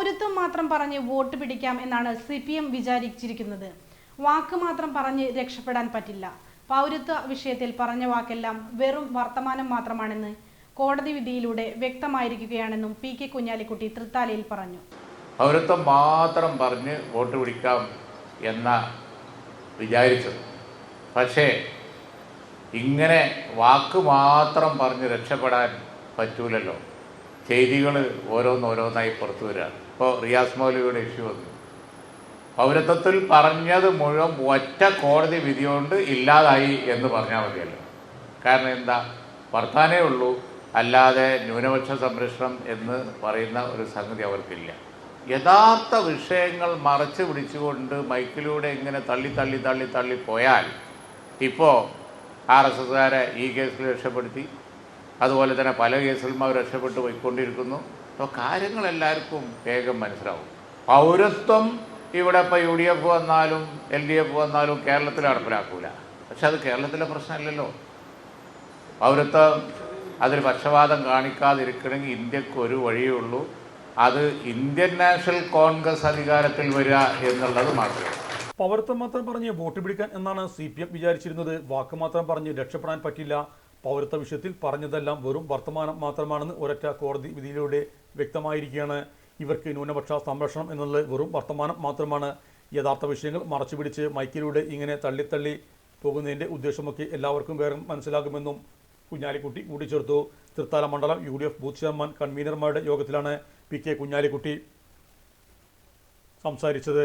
പൗരത്വം മാത്രം പറഞ്ഞ് വോട്ട് പിടിക്കാം എന്നാണ് സി പി എം വിചാരിച്ചിരിക്കുന്നത്. വാക്ക് മാത്രം പറഞ്ഞ് രക്ഷപ്പെടാൻ പറ്റില്ല. പൗരത്വ വിഷയത്തിൽ പറഞ്ഞ വാക്കെല്ലാം വെറും വർത്തമാനം മാത്രമാണെന്ന് കോടതി വിധിയിലൂടെ വ്യക്തമായിരിക്കുകയാണെന്നും പി കെ കുഞ്ഞാലിക്കുട്ടി തൃത്താലയിൽ പറഞ്ഞു. പൗരത്വം മാത്രം പറഞ്ഞ് വോട്ട് പിടിക്കാം എന്ന വിചാരിച്ചത്. പക്ഷേ ഇങ്ങനെ വാക്ക് മാത്രം പറഞ്ഞ് രക്ഷപ്പെടാൻ പറ്റൂലല്ലോ. ചെയ്തികൾ ഓരോന്നോരോന്നായി പുറത്തു വരികയാണ് ഇപ്പോൾ റിയാസ് മൗലവിയുടെ ഇഷ്യൂ വന്നു. പൗരത്വത്തിൽ പറഞ്ഞത് മുഴുവൻ ഒറ്റ കോടതി വിധിയോണ്ട് ഇല്ലാതായി എന്ന് പറഞ്ഞാൽ മതിയല്ലോ. കാരണം എന്താ? വർത്താനേ ഉള്ളൂ. അല്ലാതെ ന്യൂനപക്ഷ സംരക്ഷണം എന്ന് പറയുന്ന ഒരു സംഗതി അവർക്കില്ല. യഥാർത്ഥ വിഷയങ്ങൾ മറച്ചു പിടിച്ചുകൊണ്ട് മൈക്കിലൂടെ ഇങ്ങനെ തള്ളി തള്ളി തള്ളി തള്ളി പോയാൽ ഇപ്പോൾ ആർ എസ് എസ്സുകാരെ ഈ കേസിൽ രക്ഷപ്പെടുത്തി. അതുപോലെ തന്നെ പല കേസുകളും അവർ രക്ഷപ്പെട്ടു പോയിക്കൊണ്ടിരിക്കുന്നു. അപ്പോൾ കാര്യങ്ങൾ എല്ലാവർക്കും വേഗം മനസ്സിലാവും. പൗരത്വം ഇവിടെ ഇപ്പോൾ യു ഡി എഫ് വന്നാലും എൽ ഡി എഫ് വന്നാലും കേരളത്തിൽ നടപ്പിലാക്കൂല. പക്ഷെ അത് കേരളത്തിലെ പ്രശ്നമല്ലല്ലോ. പൗരത്വം അതിൽ പക്ഷപാതം കാണിക്കാതിരിക്കണമെങ്കിൽ ഇന്ത്യയ്ക്ക് ഒരു വഴിയേ ഉള്ളൂ. അത് ഇന്ത്യൻ നാഷണൽ കോൺഗ്രസ് അധികാരത്തിൽ വരിക എന്നുള്ളത് മാത്രമേ പൗരത്വം മാത്രം പറഞ്ഞ് വോട്ട് പിടിക്കാൻ എന്നാണ് സി പി എം വിചാരിച്ചിരുന്നത്. വാക്ക് മാത്രം പറഞ്ഞ് രക്ഷപ്പെടാൻ പറ്റില്ല. പൗരത്വ വിഷയത്തിൽ പറഞ്ഞതെല്ലാം വെറും വർത്തമാനം മാത്രമാണെന്ന് ഒരൊറ്റ കോടതി വിധിയിലൂടെ വ്യക്തമായിരിക്കുകയാണ്. ഇവർക്ക് ന്യൂനപക്ഷ സംരക്ഷണം എന്നുള്ളത് വെറും വർത്തമാനം മാത്രമാണ്. യഥാർത്ഥ വിഷയങ്ങൾ മറച്ചുപിടിച്ച് മൈക്കിലൂടെ ഇങ്ങനെ തള്ളിത്തള്ളി പോകുന്നതിന്റെ ഉദ്ദേശമൊക്കെ എല്ലാവർക്കും വേറെ മനസ്സിലാകുമെന്നും കുഞ്ഞാലിക്കുട്ടി കൂട്ടിച്ചേർത്തു. തൃത്താല മണ്ഡലം U D F booth chairman കൺവീനർമാരുടെ യോഗത്തിലാണ് പി കെ കുഞ്ഞാലിക്കുട്ടി സംസാരിച്ചത്.